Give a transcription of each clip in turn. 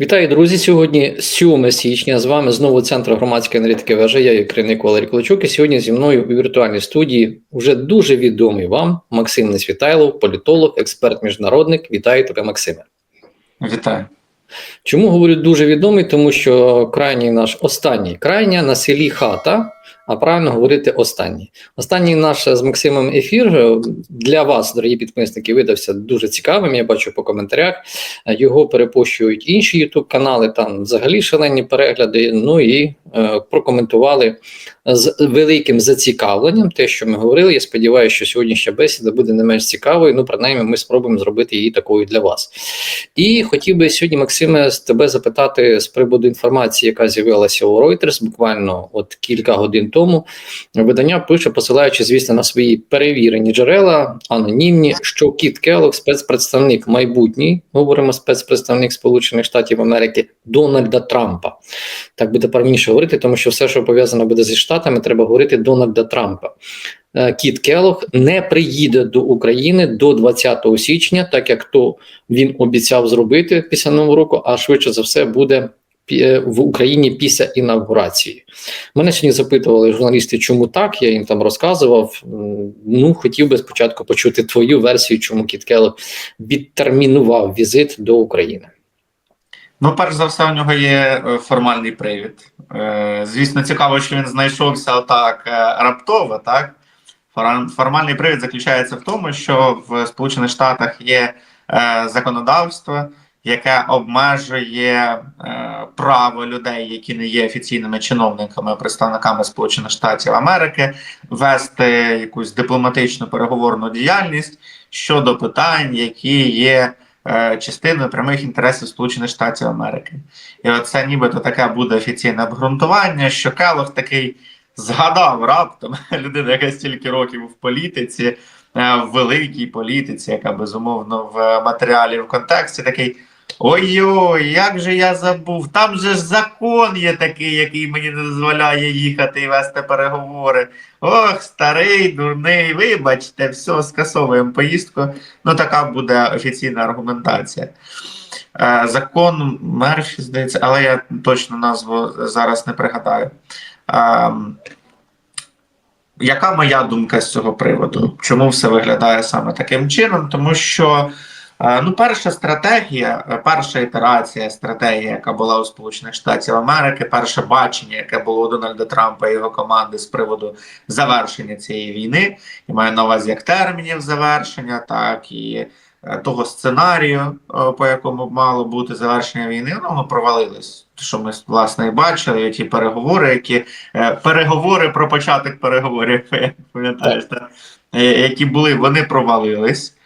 Вітаю, друзі! Сьогодні 7 січня. З вами знову центр громадської аналітики вежа. Я є керівник Валерій Клочук. І сьогодні зі мною у віртуальній студії вже дуже відомий вам Максим Несвітайлов, політолог, експерт, міжнародник. Вітаю тебе, Максиме. Вітаю. Чому говорю дуже відомий? Тому що крайній наш останній крайня на селі хата. А правильно говорити останній. Останній наш з Максимом ефір для вас, дорогі підписники, видався дуже цікавим. Я бачу по коментарях. Його перепощують інші ютуб канали, там взагалі шалені перегляди. Ну і е, прокоментували з великим зацікавленням те, що ми говорили. Я сподіваюся, що сьогоднішня бесіда буде не менш цікавою. Ну, принаймні, ми спробуємо зробити її такою для вас. І хотів би сьогодні, Максиме, тебе запитати з приводу інформації, яка з'явилася у Reuters буквально от кілька годин тому. Видання пише, посилаючи, звісно, на свої перевірені джерела, анонімні, що Кіт Келлог, спецпредставник майбутній, говоримо спецпредставник Сполучених Штатів Америки Дональда Трампа. Так буде правильніше говорити, тому що все, що пов'язано буде зі Штатами, треба говорити Дональда Трампа. Е, Кіт Келлог не приїде до України до 20 січня, так як то він обіцяв зробити після нового року, а швидше за все буде е, в Україні після інавгурації. Мене сьогодні запитували журналісти, чому так. Я їм там розказував. Ну, хотів би спочатку почути твою версію, чому Кіт Келлог відтермінував візит до України. Ну, перш за все, у нього є е, формальний привід. Е, Звісно, цікаво, що він знайшовся так е, раптово. Так формальний привід заключається в тому, що в Сполучених Штатах є законодавство, яке обмежує право людей, які не є офіційними чиновниками, представниками Сполучених Штатів Америки, вести якусь дипломатичну переговорну діяльність щодо питань, які є частиною прямих інтересів Сполучених Штатів Америки. І оце нібито таке буде офіційне обґрунтування, що Келох такий згадав раптом людина, яка стільки років в політиці, е, в великій політиці, яка безумовно в матеріалі в контексті такий. Ой-ой, як же я забув. Там же ж закон є такий, який мені не дозволяє їхати і вести переговори. Ох, старий, дурний, вибачте, все, скасовуємо поїздку. Ну, така буде офіційна аргументація. Е, закон Мерфі, здається, але я точно назву зараз не пригадаю. Е, яка моя думка з цього приводу? Чому все виглядає саме таким чином? Тому що ну, перша стратегія, е, перша ітерація стратегії, яка була у Сполучених Штатів Америки, перше бачення, яке було у Дональда Трампа і його команди з приводу завершення цієї війни, і маю на увазі як термінів завершення, так і е, того сценарію, е, по якому мало бути завершення війни, ну, воно провалилось. Що ми власне і бачили, ті переговори, які переговори про початок переговорів, пам'ятаєш. Які були, вони провалились.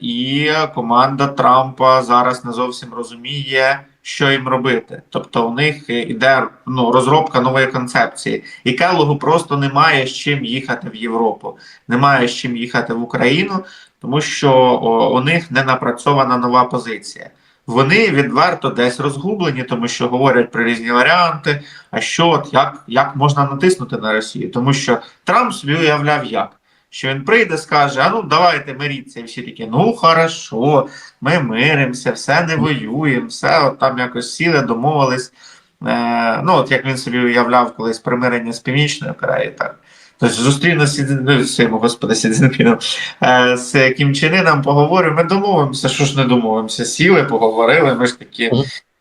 І команда Трампа зараз не зовсім розуміє, що їм робити. Тобто, у них іде ну, розробка нової концепції, і Келлогу просто немає з чим їхати в Європу, немає з чим їхати в Україну, тому що о, у них не напрацьована нова позиція. Вони відверто десь розгублені, тому що говорять про різні варіанти. А що от як, як можна натиснути на Росію? Тому що Трамп собі уявляв як. Що він прийде, скаже: а ну давайте миріться, і всі такі, ну хорошо, ми миримося, все не воюємо, все от там якось сіли, домовились. Е, ну, от як він собі уявляв колись примирення з Північною Кореєю, так. Тобто зустріну з ну, господи, Сі Цзіньпіном, е, з Кім Іном поговоримо, ми домовимося, що ж не домовимося. Сіли, поговорили, ми ж такі.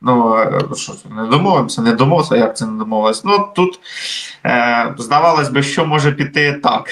Ну, що не домовимося, не домовимося, як це не домовилось. Ну тут е, здавалось би, що може піти так.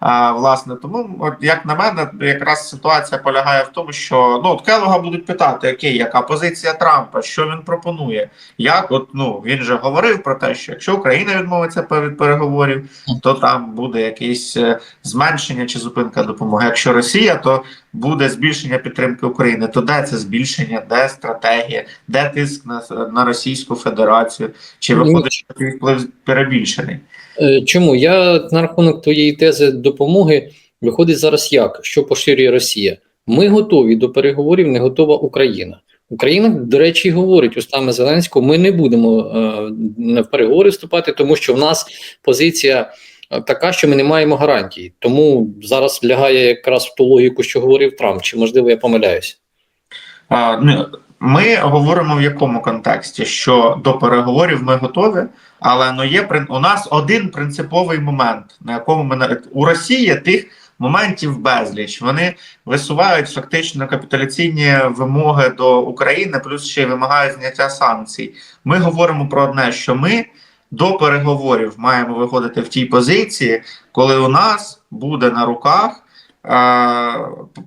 А, власне, тому, от, як на мене, якраз ситуація полягає в тому, що ну, от Келога будуть питати, окей, яка позиція Трампа, що він пропонує. Як от ну він же говорив про те, що якщо Україна відмовиться від переговорів, то там буде якесь е, зменшення чи зупинка допомоги. Якщо Росія, то буде збільшення підтримки України. То де це збільшення, де стратегія, де тиск на, на Російську Федерацію? Чи виходить, що вплив перебільшений? Е, Чому я на рахунок твоєї тези допомоги виходить зараз як? Що поширює Росія? Ми готові до переговорів, не готова Україна. Україна, до речі, говорить устами Зеленського: ми не будемо е, в переговори вступати, тому що в нас позиція е, така, що ми не маємо гарантій. Тому зараз лягає якраз в ту логіку, що говорив Трамп. Чи можливо я помиляюся? А, ну, Ми говоримо в якому контексті, що до переговорів ми готові, але ну є у нас один принциповий момент, на якому ми у Росії тих моментів безліч. Вони висувають фактично капітуляційні вимоги до України, плюс ще й вимагають зняття санкцій. Ми говоримо про одне, що ми до переговорів маємо виходити в тій позиції, коли у нас буде на руках.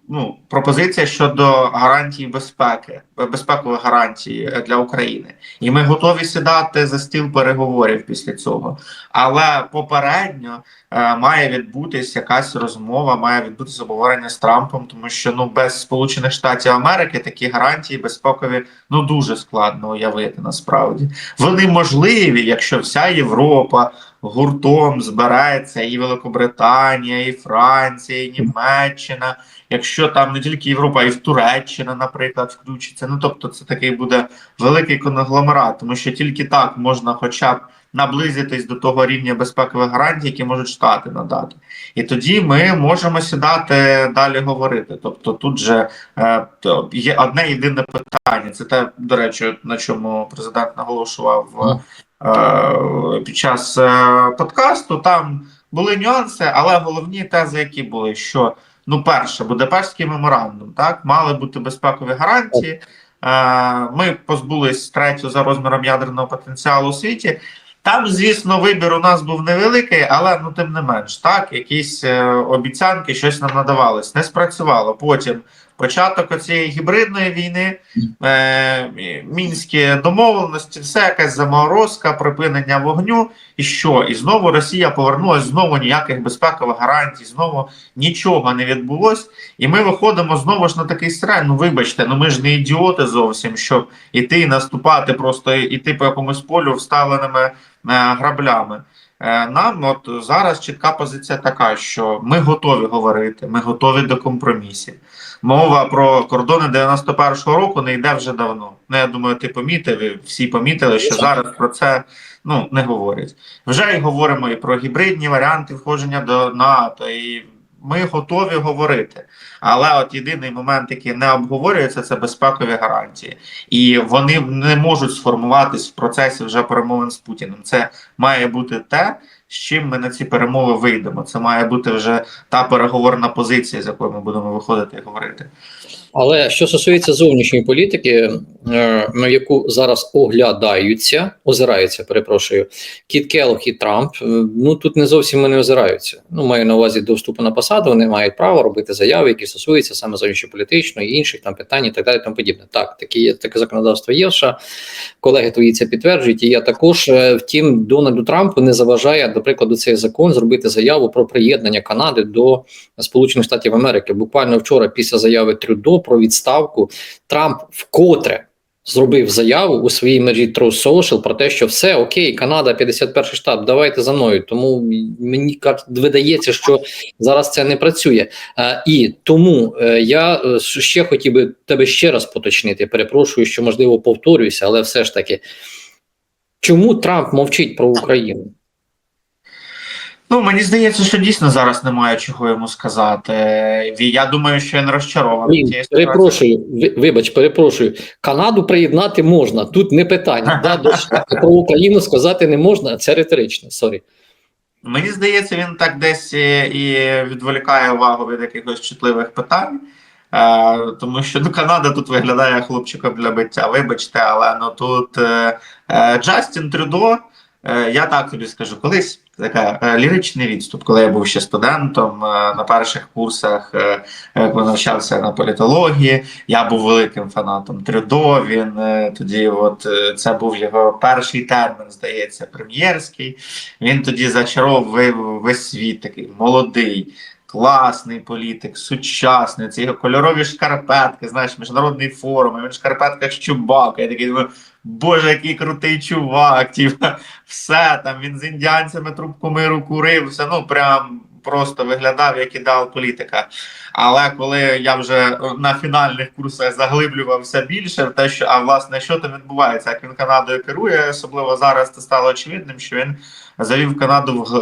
Ну, пропозиція щодо гарантій безпеки, безпекових гарантій е, для України, і ми готові сідати за стіл переговорів після цього. Але попередньо е, має відбутись якась розмова, має відбутись обговорення з Трампом, тому що ну без Сполучених Штатів Америки такі гарантії безпекові ну дуже складно уявити насправді. Вони можливі, якщо вся Європа гуртом збереться, і Великобританія, і Франція, і Німеччина. Якщо там не тільки Європа, а й в Туреччина, наприклад, включиться. Ну тобто, це такий буде великий конгломерат, тому що тільки так можна, хоча б наблизитись до того рівня безпекових гарантій, які можуть штати надати, і тоді ми можемо сідати далі говорити. Тобто, тут же е, є одне єдине питання. Це те, до речі, на чому президент наголошував під час е, подкасту. Там були нюанси, але головні тези, які були, що ну, перше, Будапештський меморандум, так мали бути безпекові гарантії. Е, Ми позбулись третього за розміром ядерного потенціалу у світі. Там, звісно, вибір у нас був невеликий, але ну тим не менш, так, якісь е, обіцянки, щось нам надавалось. Не спрацювало. Потім початок цієї гібридної війни, е, мінські домовленості, все якась заморозка, припинення вогню. І що? І знову Росія повернулася, знову ніяких безпекових гарантій, знову нічого не відбулось. І ми виходимо знову ж на такий сценарій. Ну, вибачте, ну ми ж не ідіоти зовсім, щоб іти наступати, просто іти по якомусь полю вставленими е, граблями. Е, Нам от зараз чітка позиція така, що ми готові говорити, ми готові до компромісів. Мова про кордони 91-го року не йде вже давно. Ну, я думаю, ти помітив, і всі помітили, що зараз про це ну, не говорять. Вже і говоримо і про гібридні варіанти входження до НАТО, і ми готові говорити. Але от єдиний момент, який не обговорюється, це безпекові гарантії. І вони не можуть сформуватись в процесі вже перемовин з Путіним. Це має бути те, з чим ми на ці перемови вийдемо. Це має бути вже та переговорна позиція, з якою ми будемо виходити і говорити. Але що стосується зовнішньої політики, е, на яку зараз оглядаються, озираються, перепрошую, Кіт Келлог і Трамп, е, ну тут не зовсім вони озираються. Ну, маю на увазі до вступу на посаду, вони мають право робити заяви, які стосуються саме зовнішньополітичної і інших там питань і так далі. Тому подібне. Так, такі є таке законодавство є. США. колеги твої це підтверджують. І я також, Е, втім, Дональду Трампу не заважає, до прикладу, цей закон зробити заяву про приєднання Канади до Сполучених Штатів Америки. Буквально вчора, після заяви Трюдо про відставку, Трамп вкотре зробив заяву у своїй мережі True Social про те, що все окей, Канада, 51 штат, давайте за мною. Тому мені видається, що зараз це не працює. Е, і тому е, я е, ще хотів би тебе ще раз поточнити. Перепрошую, що можливо повторююся, але все ж таки, чому Трамп мовчить про Україну? Ну, мені здається, що дійсно зараз немає чого йому сказати. Я думаю, що він розчарований. Ситуацією. перепрошую, ви- вибач, перепрошую. Канаду приєднати можна, тут не питання. Да, до про Україну сказати не можна, це риторично. Сорі. Мені здається, він так десь е, і відволікає увагу від якихось чутливих питань. Е, тому що ну, Канада тут виглядає хлопчиком для биття. Вибачте, але ну тут е, е, Джастін Трюдо, я так тобі скажу, колись така е, ліричний відступ, коли я був ще студентом е, на перших курсах, е, е, коли навчався на політології. Я був великим фанатом Трюдо. Він е, тоді, от е, це був його перший термін, здається, прем'єрський. Він тоді зачаровував весь світ такий молодий. Класний політик, сучасний, ці його кольорові шкарпетки, знаєш, міжнародний форум, він в шкарпетках з. Я такий думаю, боже, який крутий чувак, типа, все там, він з індіанцями трубку миру курив, все, ну прям просто виглядав як ідеал політика. Але коли я вже на фінальних курсах заглиблювався більше в те, що а власне що там відбувається, як він Канадою керує, особливо зараз це стало очевидним, що він завів Канаду в,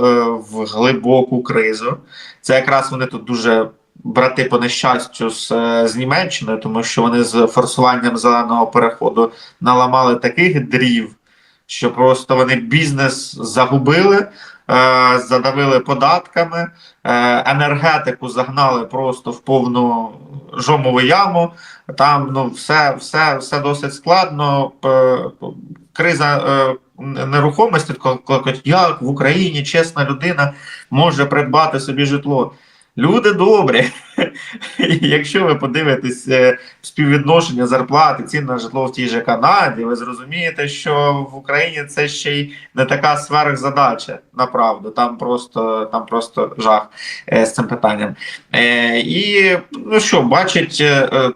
в глибоку кризу. Це якраз вони тут дуже брати по нещастю з, е, з Німеччини, тому що вони з форсуванням зеленого переходу наламали таких дрів, що просто вони бізнес загубили, е, задавили податками, е, енергетику загнали просто в повну жомову яму. Там ну все, все, все досить складно. Криза е, нерухомості, як в Україні чесна людина може придбати собі житло. Люди добрі. Якщо ви подивитесь е, співвідношення зарплати, цін на житло в тій же Канаді, ви зрозумієте, що в Україні це ще й не така сверхзадача, направду. Там просто, там просто жах е, з цим питанням. Е, і ну що, бачить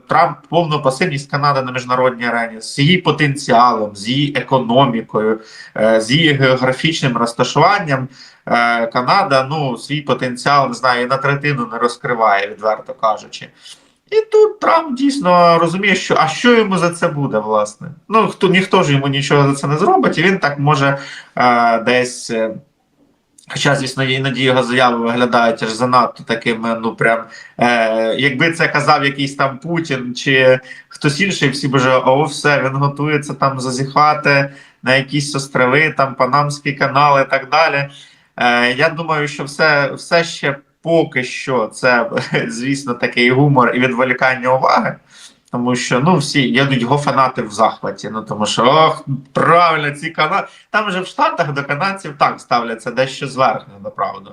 Трамп повну пасивність Канади на міжнародній арені з її потенціалом, з її економікою, з її географічним розташуванням. Е, Канада ну свій потенціал не знаю, на третину не розкриває, відверто кажучи. І тут Трамп дійсно розуміє, що а що йому за це буде, власне. Ну хто ніхто ж йому нічого за це не зробить, і він так може е, десь. е, Хоча, звісно, іноді його заяви виглядають аж занадто такими, ну прям е, якби це казав якийсь там Путін чи хтось інший, всі б вже о, все, він готується там зазіхати на якісь острови, там Панамські канали і так далі. Е, я думаю, що все, все ще поки що це, звісно, такий гумор і відволікання уваги. Тому що ну всі їдуть його фанати в захваті. Ну тому що ох, правильно, ці канали. Там же в Штатах до канадців так ставляться дещо зверхньо, направду.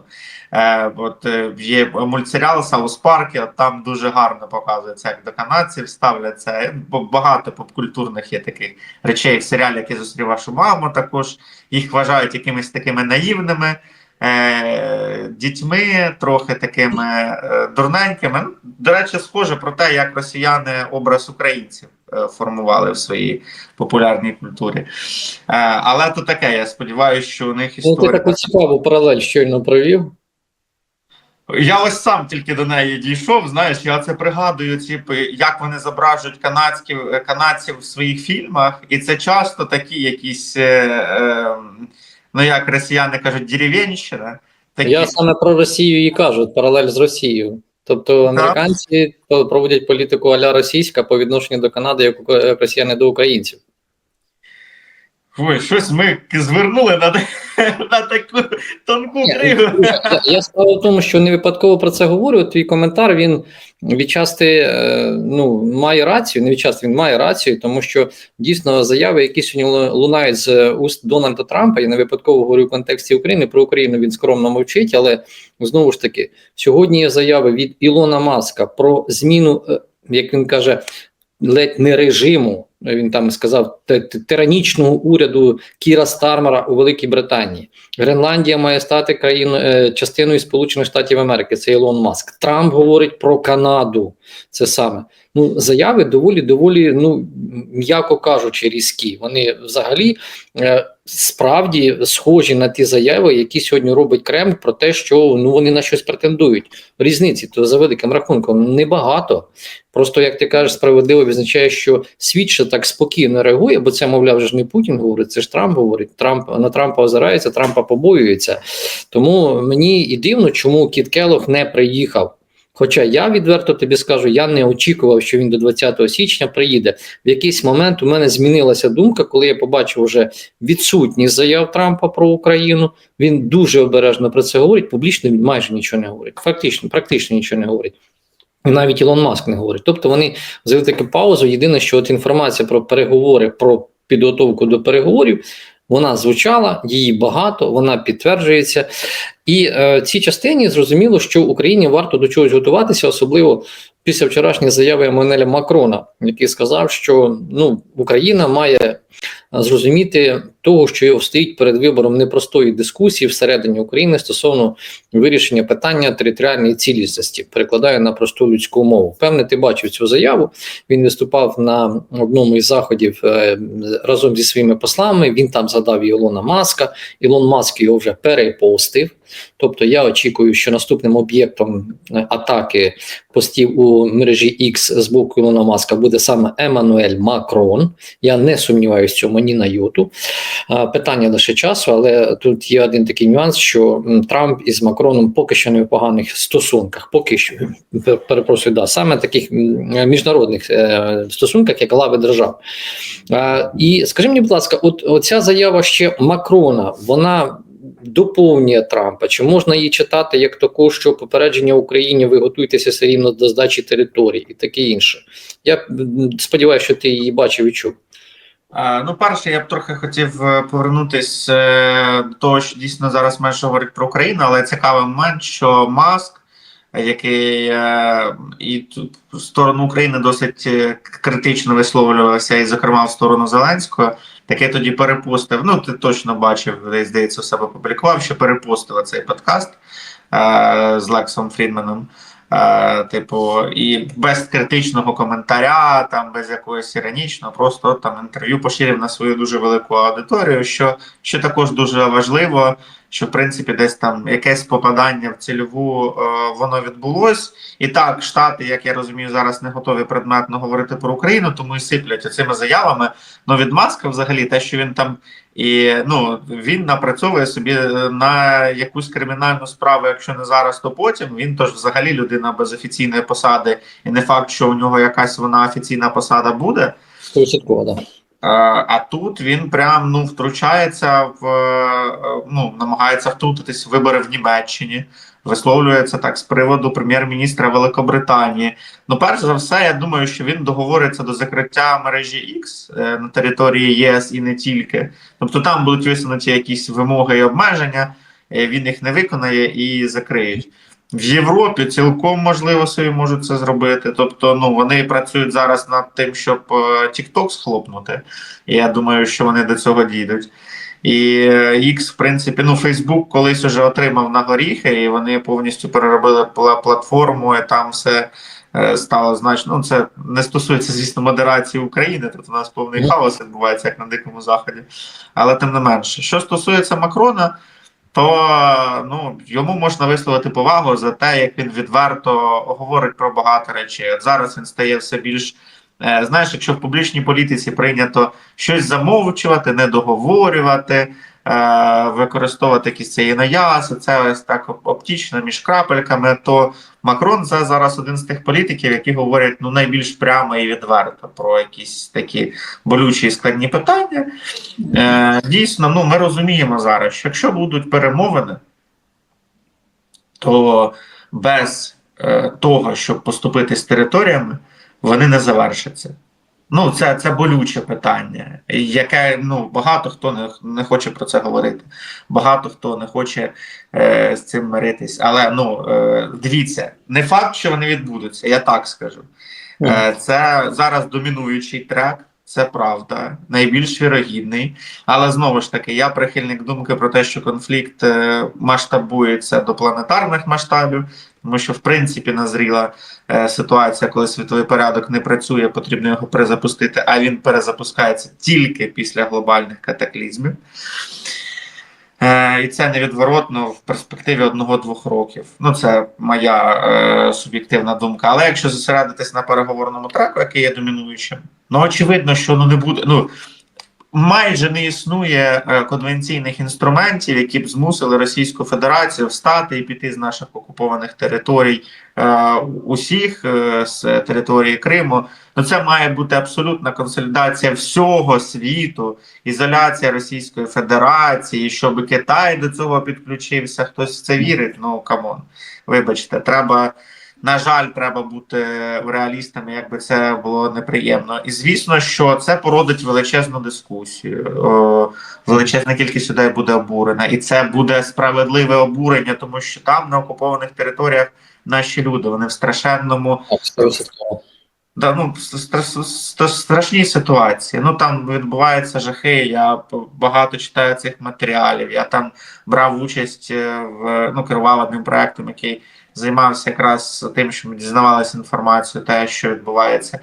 Е, от е, є мультсеріал Саус Парк, от там дуже гарно показується, як до канадців ставляться. Е, Багато попкультурних є таких речей в серіалі, які зустрів вашу маму. Також їх вважають якимись такими наївними. Е, дітьми, трохи такими е, дурненькими. Ну, До речі, схоже про те, як росіяни образ українців е, формували в своїй популярній культурі. Е, але то таке, я сподіваюся, що у них Ну, ти таку цікаву паралель щойно провів. Я ось сам тільки до неї дійшов. Знаєш, я це пригадую, ці, як вони зображують канадських канадців в своїх фільмах, і це часто такі якісь, е, е, ну як росіяни кажуть, деревенщина. Такі. Я саме про Росію і кажу, паралель з Росією. Тобто американці проводять політику аля російська по відношенню до Канади, як росіяни до українців. Ой, щось ми звернули на, на таку тонку Ні, кригу. Я, я справа в тому, що не випадково про це говорю. Твій коментар він відчасти е, ну, має рацію, не відчасти він має рацію, тому що дійсно заяви, які сьогодні лунають з уст Дональда Трампа, я не випадково говорю в контексті України. Про Україну він скромно мовчить, але знову ж таки, сьогодні є заяви від Ілона Маска про зміну, е, як він каже, ледь не режиму. Він там сказав тиранічного уряду Кіра Стармера у Великій Британії. Гренландія має стати країною е, частиною Сполучених Штатів Америки. Це Ілон Маск. Трамп говорить про Канаду. Це саме ну заяви доволі доволі, ну м'яко кажучи, різкі. Вони взагалі е, справді схожі на ті заяви, які сьогодні робить Кремль про те, що ну вони на щось претендують. Різниці то за великим рахунком небагато. Просто як ти кажеш, справедливо відзначає, що світ ще так спокійно реагує, бо це, мовляв, вже ж не Путін говорить, це ж Трамп говорить. Трамп на Трампа озирається, Трампа побоюється. Тому мені і дивно, чому Кіт Келох не приїхав. Хоча я відверто тобі скажу, я не очікував, що він до 20 січня приїде. В якийсь момент у мене змінилася думка, коли я побачив вже відсутність заяв Трампа про Україну. Він дуже обережно про це говорить. Публічно він майже нічого не говорить. Фактично, практично нічого не говорить. Навіть Ілон Маск не говорить. Тобто вони взяли таку паузу. Єдине, що от інформація про переговори, про підготовку до переговорів, вона звучала, її багато, вона підтверджується. І е, цій частині зрозуміло, що Україні варто до чогось готуватися, особливо після вчорашньої заяви Еммануеля Макрона, який сказав, що ну, Україна має зрозуміти того, що його стоїть перед вибором непростої дискусії всередині України стосовно вирішення питання територіальної цілісності. Перекладаю на просту людську мову. Певне, ти бачив цю заяву. Він виступав на одному із заходів е, разом зі своїми послами. Він там згадав Ілона Маска. Ілон Маск його вже перепостив. Тобто я очікую, що наступним об'єктом е, атаки постів у мережі X з боку Ілона Маска буде саме Еммануель Макрон. Я не сумніваюся в цьому ні на йоту. Питання лише часу, але тут є один такий нюанс, що Трамп із Макроном поки що не в поганих стосунках. Поки що перепрошую, да, саме таких міжнародних е, стосунках, як глави держав. І скажи мені, будь ласка, от оця заява ще Макрона, вона доповнює Трампа. Чи можна її читати як таку, що попередження Україні ви готуєтеся все рівно до здачі територій і таке інше? Я сподіваюся, що ти її бачив і чув. Ну, перше, я б трохи хотів е, повернутись е, до того, що дійсно зараз менше говорить про Україну, але цікавий момент, що Маск, який е, і в сторону України досить критично висловлювався, і, зокрема, в сторону Зеленського, таке тоді перепостив. Ну, ти точно бачив, десь здається, у себе публікував, що перепостив цей подкаст з Лексом Фрідменом. Е, типу, і без критичного коментаря, там без якогось іронічного, просто там інтерв'ю поширив на свою дуже велику аудиторію, що, що також дуже важливо, що в принципі десь там якесь попадання в цільову е, воно відбулось. І так, штати, як я розумію, зараз не готові предметно говорити про Україну, тому і сиплять цими заявами. Ну від маска, взагалі, те, що він там і ну він напрацьовує собі е, на якусь кримінальну справу, якщо не зараз, то потім. Він тож взагалі людина без офіційної посади, і не факт, що у нього якась вона офіційна посада буде. Стовідсотково, да. Е, А тут він прям ну втручається в е, ну намагається втрутитись в вибори в Німеччині. Висловлюється так з приводу прем'єр-міністра Великобританії. Ну, перш за все, я думаю, що він договориться до закриття мережі X е, на території ЄС і не тільки. Тобто там будуть висунуті якісь вимоги і обмеження, він їх не виконає і закриють. В Європі цілком можливо собі можуть це зробити. Тобто, ну вони працюють зараз над тим, щоб е, TikTok схлопнути. Я думаю, що вони до цього дійдуть. І е, X, в принципі, ну Facebook колись уже отримав на горіхи, і вони повністю переробили платформу, і там все е, стало значно. Ну, це не стосується, звісно, модерації України. Тут у нас повний хаос відбувається, як на дикому заході. Але тим не менше, що стосується Макрона, то ну, йому можна висловити повагу за те, як він відверто говорить про багато речей. От зараз він стає все більш. е, Знаєш, якщо в публічній політиці прийнято щось замовчувати, не договорювати, використовувати якісь ці інояси, це ось так оп- оптічно між крапельками, то Макрон це зараз один з тих політиків, які говорять ну найбільш прямо і відверто про якісь такі болючі і складні питання. Е, дійсно, ну ми розуміємо зараз, що якщо будуть перемовини, то без е, того, щоб поступити з територіями, вони не завершаться. Ну, це, це болюче питання, яке ну багато хто не, не хоче про це говорити. Багато хто не хоче е, з цим миритись. Але ну е, дивіться, не факт, що вони відбудуться, я так скажу. Е, це зараз домінуючий трек. Це правда, найбільш вірогідний. Але знову ж таки, я прихильник думки про те, що конфлікт е, масштабується до планетарних масштабів, тому що в принципі назріла е, ситуація, коли світовий порядок не працює, потрібно його перезапустити, а він перезапускається тільки після глобальних катаклізмів. Е, і це невідворотно в перспективі одного-двох років. Ну, це моя е, суб'єктивна думка. Але якщо зосередитись на переговорному треку, який є домінуючим, ну очевидно, що ну не буде. Ну майже не існує е, конвенційних інструментів, які б змусили Російську Федерацію встати і піти з наших окупованих територій е, усіх е, з території Криму. Ну це має бути абсолютна консолідація всього світу, ізоляція Російської Федерації, щоб Китай до цього підключився. Хтось в це вірить. Ну камон, вибачте, треба. На жаль, треба бути реалістами, якби це було неприємно. І звісно, що це породить величезну дискусію. Величезна кількість людей буде обурена, і це буде справедливе обурення, тому що там на окупованих територіях наші люди вони в страшенному стовідсотково. Да, ну, стра- стра- страшні ситуації. Ну там відбуваються жахи. Я багато читаю цих матеріалів. Я там брав участь е, в ну, керував одним проектом, який займався якраз тим, що ми дізнавалися інформацію, те, що відбувається.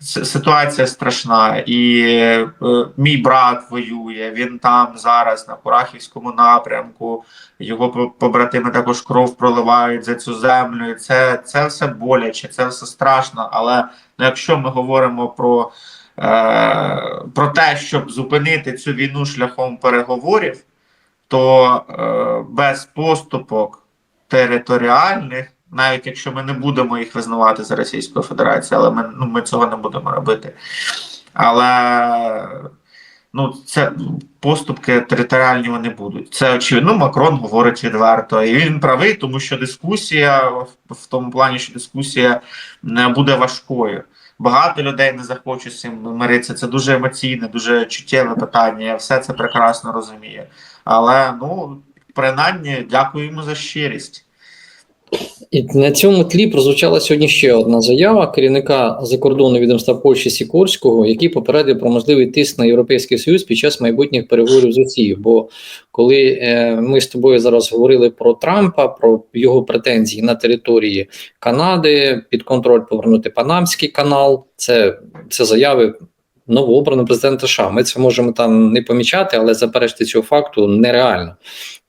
Ситуація страшна, і е, мій брат воює. Він там зараз на Курахівському напрямку. Його побратими також кров проливають за цю землю. І це, це все боляче, це все страшно. Але ну, якщо ми говоримо про е, про те, щоб зупинити цю війну шляхом переговорів, то е, без поступок територіальних, навіть якщо ми не будемо їх визнавати за Російською Федерацією, але ми, ну, ми цього не будемо робити. Але ну, це поступки територіальні вони будуть. Це очевидно. Ну, Макрон говорить відверто, і він правий, тому що дискусія в, тому плані, що дискусія не буде важкою. Багато людей не захочуть цим миритися. Це дуже емоційне, дуже чуттєве питання. Я все це прекрасно розумію. Але ну принаймні дякуємо за щирість. І на цьому тлі прозвучала сьогодні ще одна заява керівника закордонного відомства Польщі Сікорського, який попередив про можливий тиск на Європейський Союз під час майбутніх переговорів з Росією. Бо коли е, ми з тобою зараз говорили про Трампа, про його претензії на території Канади, під контроль повернути Панамський канал, це, це заяви. Новообраного президента США. Ми це можемо там не помічати, але заперечити цього факту нереально.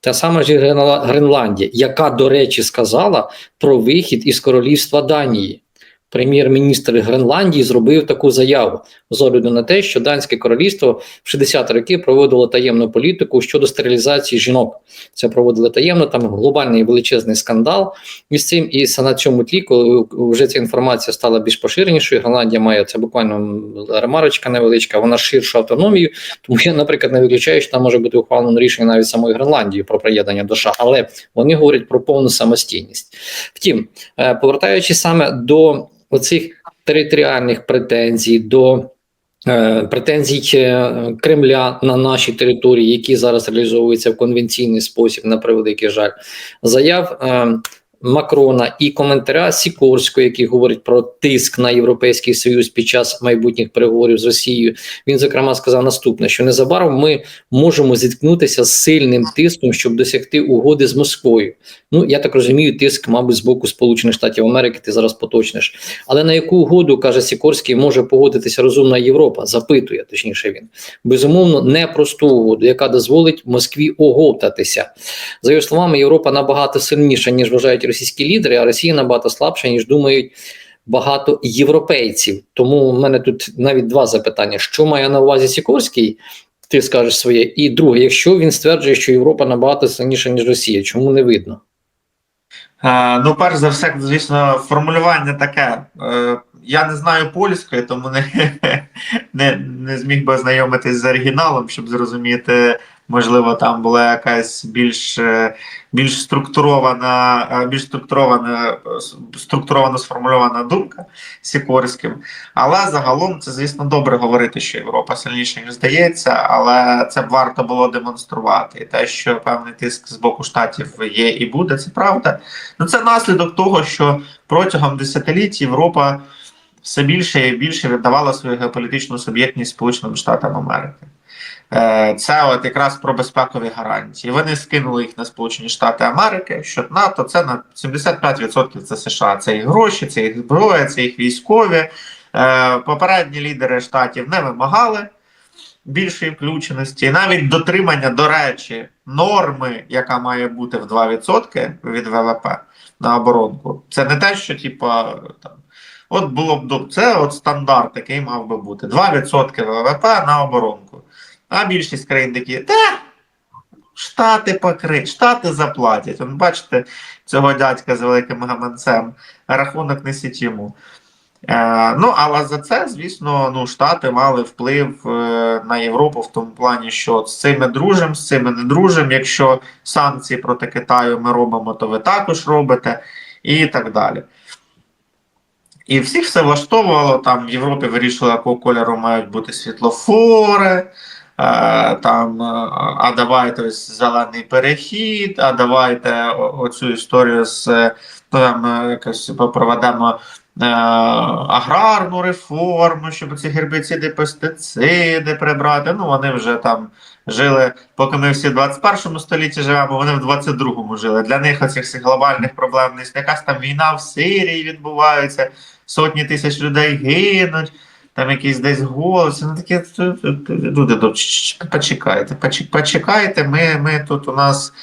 Та сама ж Гренландія, яка, до речі, сказала про вихід із королівства Данії. Прем'єр-міністр Гренландії зробив таку заяву з огляду на те, що Данське королівство в 60-ті роки проводило таємну політику щодо стерилізації жінок. Це проводили таємно, там глобальний величезний скандал із цим. І на цьому тлі, коли вже ця інформація стала більш поширенішою, Гренландія має це буквально ремарочка невеличка, вона ширшу автономію. Тому я, наприклад, не виключаю, що там може бути ухвалено рішення навіть самої Гренландії про приєднання до США, але вони говорять про повну самостійність. Втім, е, повертаючись саме до оцих територіальних претензій, до е, претензій е, Кремля на нашій території, які зараз реалізовуються в конвенційний спосіб, на превеликий жаль, заяв. е, Макрона і коментаря Сікорського, який говорить про тиск на Європейський Союз під час майбутніх переговорів з Росією. Він зокрема сказав наступне: що незабаром ми можемо зіткнутися з сильним тиском, щоб досягти угоди з Москвою. Ну я так розумію, тиск, мабуть, з боку Сполучених Штатів Америки. Ти зараз поточниш. Але на яку угоду каже Сікорський, може погодитися розумна Європа? Запитує точніше він безумовно не просту угоду, яка дозволить Москві оговтатися. За його словами, Європа набагато сильніша ніж вважають російські лідери, а Росія набагато слабша ніж думають. Багато європейців, тому в мене тут навіть два запитання: що має на увазі Сікорський? Ти скажеш своє, і друге, якщо він стверджує, що Європа набагато сильніша ніж Росія, чому не видно? Е, ну, перш за все, звісно, формулювання таке. Е, я не знаю польської, тому не, не, не зміг би ознайомитись з оригіналом, щоб зрозуміти, можливо, там була якась більш, е, більш структурована, е, більш структурована, структуровано сформульована думка Сікорським. Але загалом це, звісно, добре говорити, що Європа сильніша, ніж здається, але це б варто було демонструвати. І те, що певний тиск з боку штатів є і буде, це правда. Ну, це наслідок того, що протягом десятиліть Європа все більше і більше віддавала свою геополітичну суб'єктність Сполученим Штатам Америки. Е, Це от якраз про безпекові гарантії. Вони скинули їх на Сполучені Штати Америки, що НАТО це на 75% це США. Це їх гроші, це їх зброя, це їх військові. Е, Попередні лідери штатів не вимагали більшої включеності, навіть дотримання, до речі, норми, яка має бути в 2% від ВВП на оборонку. Це не те, що типа там. От було б це от стандарт, який мав би бути 2% ВВП на оборонку. А більшість країн такі, та Штати покрить, Штати заплатять. От бачите, цього дядька з великим гаманцем, рахунок несіть йому. Е, ну, але за це, звісно, ну, Штати мали вплив е, на Європу в тому плані, що з цими дружимо, з цими не дружимо. Якщо санкції проти Китаю ми робимо, то ви також робите, і так далі. І всіх все влаштовувало. Там в Європі вирішили, якого кольору мають бути світлофори. Е, Там, е, а давайте ось зелений перехід, а давайте оцю історію з е, там, якось проведемо аграрну реформу, щоб ці гербіциди, пестициди прибрати. Ну, вони вже там жили, поки ми всі в 21 столітті живемо, вони в 22-му жили. Для них оцих глобальних проблем не якась там війна в Сирії відбувається, сотні тисяч людей гинуть. Там якийсь десь голос, ну таке люди, почекайте, почекайте. Ми, ми тут у нас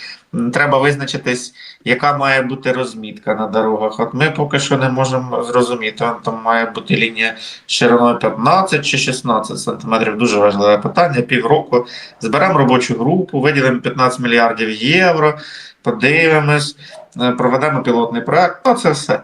треба визначитись, яка має бути розмітка на дорогах. От ми поки що не можемо зрозуміти. Там має бути лінія шириною 15 чи 16 сантиметрів. Дуже важливе питання. Півроку зберемо робочу групу, виділимо 15 мільярдів євро, подивимось, е, проведемо пілотний проект. Ну, це все.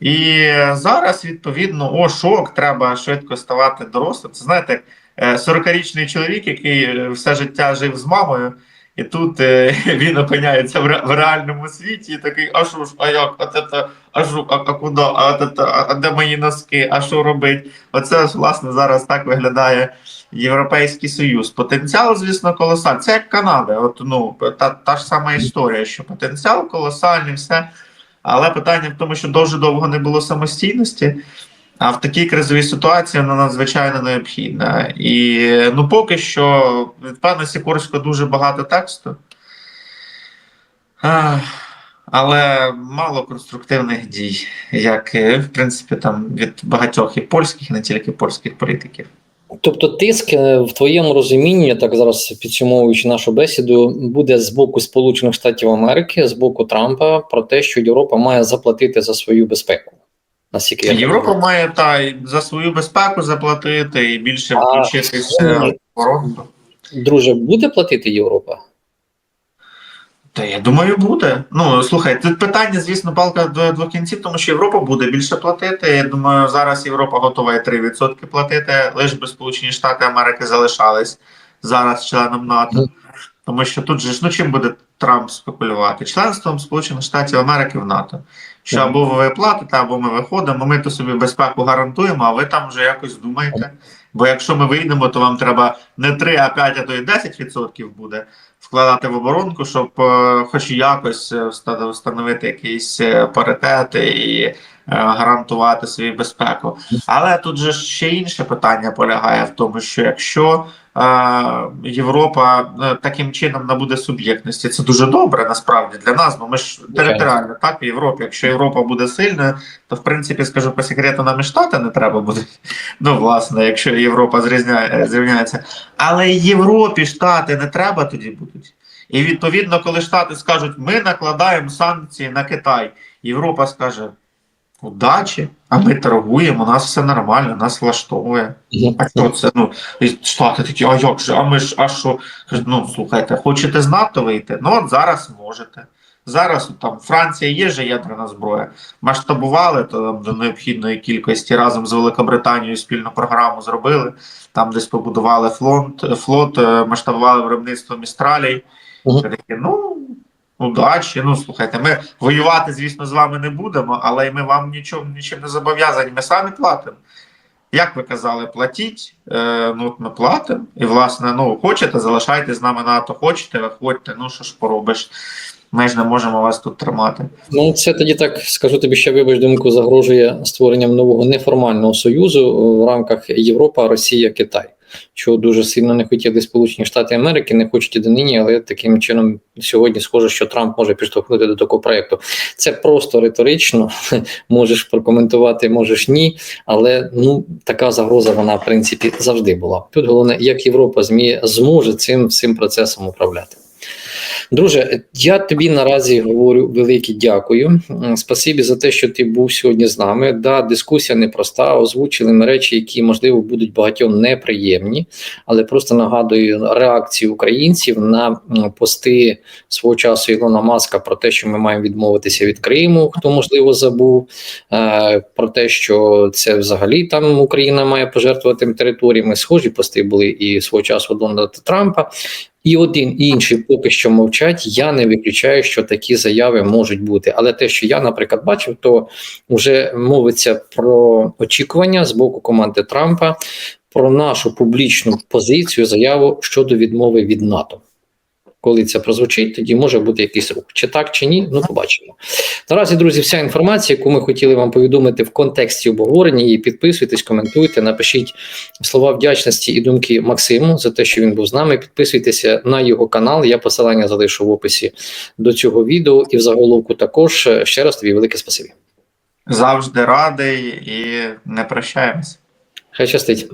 І зараз, відповідно, о, шок, треба швидко ставати дорослим. Це знаєте, е, 40-річний чоловік, який е, все життя жив з мамою, і тут е, він опиняється в, реальному світі, і такий, а що ж, а як, а це, це, а що, а, а куди, а, це, а, а де мої носки, а що робить? Оце ж, власне, зараз так виглядає Європейський Союз. Потенціал, звісно, колосальний. Це як Канада. От, ну, та, та ж сама історія, що потенціал колосальний, все. Але питання в тому, що дуже довго не було самостійності, а в такій кризовій ситуації вона надзвичайно необхідна. І ну, поки що від пана Сікорського дуже багато тексту, але мало конструктивних дій, як е, в принципі там від багатьох і польських, і не тільки польських політиків. Тобто, тиск е, в твоєму розумінні, я так зараз підсумовуючи нашу бесіду, буде з боку Сполучених Штатів Америки, з боку Трампа про те, що Європа має заплатити за свою безпеку. Наскільки Європа має та за свою безпеку заплатити і більше включитися ну, в оборону. друже, буде платити Європа? Та я думаю, буде. Ну слухай, тут питання, звісно, палка до двох кінців, тому що Європа буде більше платити. Я думаю, зараз Європа готова і 3% платити, лише би Сполучені Штати Америки залишались зараз членом НАТО. Тому що тут же ж ну чим буде Трамп спекулювати? Членством Сполучених Штатів Америки в НАТО. Що або ви платите, або ми виходимо. Ми то собі безпеку гарантуємо, а ви там вже якось думаєте. Бо якщо ми вийдемо, то вам треба не 3, а 5, а то і 10% буде вкладати в оборонку, щоб е, хоч якось е, встановити якісь е, паритети і гарантувати собі безпеку. Але тут же ще інше питання полягає в тому, що якщо е, Європа е, таким чином набуде суб'єктності, це дуже добре насправді для нас, бо ми ж територіально так в Європі. Якщо Європа буде сильною, то в принципі скажу по секрету, нам і штати не треба буде. Ну, власне, якщо Європа зрізняє, зрівняється. Але Європі штати не треба тоді будуть. І відповідно, коли штати скажуть, ми накладаємо санкції на Китай, Європа скаже: удачі, а ми торгуємо, у нас все нормально, нас влаштовує. А що це? Ну, і штати такі, а як же? А ми ж, а що? Ну, слухайте, хочете з НАТО вийти? Ну, от зараз можете. Зараз там Франція є же ядерна зброя. Масштабували то там до необхідної кількості разом з Великобританією спільну програму зробили. Там десь побудували флот, флот е, масштабували виробництво містралей. Мгм. Такі, ну, удачі. Ну, слухайте, ми воювати, звісно, з вами не будемо, але й ми вам нічого нічим не зобов'язані. Ми самі платимо. Як ви казали, платіть, е, ну от ми платимо. І, власне, ну, хочете, залишайте з нами НАТО, хочете, виходьте, ну що ж поробиш. Ми ж не можемо вас тут тримати. Ну, це тоді так скажу тобі, що вибач думку загрожує створенням нового неформального союзу в рамках Європа, Росія, Китай. Чого дуже сильно не хотіли Сполучені Штати Америки, не хочуть і до нині, але таким чином сьогодні схоже, що Трамп може підштовхнути до такого проекту. Це просто риторично. Можеш прокоментувати, можеш ні. Але ну така загроза вона в принципі завжди була. Тут головне, як Європа зміє зможе цим всім процесом управляти. Друже, я тобі наразі говорю велике дякую. Спасибі за те, що ти був сьогодні з нами. Да, дискусія непроста. Озвучили ми речі, які можливо будуть багатьом неприємні, але просто нагадую реакцію українців на пости свого часу Ілона Маска про те, що ми маємо відмовитися від Криму. Хто можливо забув е, про те, що це взагалі там Україна має пожертвувати територіями. Схожі пости були і свого часу Дональда Трампа. І один і інший поки що мовчать. Я не виключаю, що такі заяви можуть бути. Але те, що я, наприклад, бачив, то вже мовиться про очікування з боку команди Трампа про нашу публічну позицію, заяву щодо відмови від НАТО. Коли це прозвучить, тоді може бути якийсь рух. Чи так, чи ні, ну побачимо. Наразі, друзі, вся інформація, яку ми хотіли вам повідомити в контексті обговорення, її підписуйтесь, коментуйте, напишіть слова вдячності і думки Максиму за те, що він був з нами. Підписуйтеся на його канал. Я посилання залишу в описі до цього відео і в заголовку також. Ще раз тобі велике спасибі. Завжди радий і не прощаємось. Хай щастить.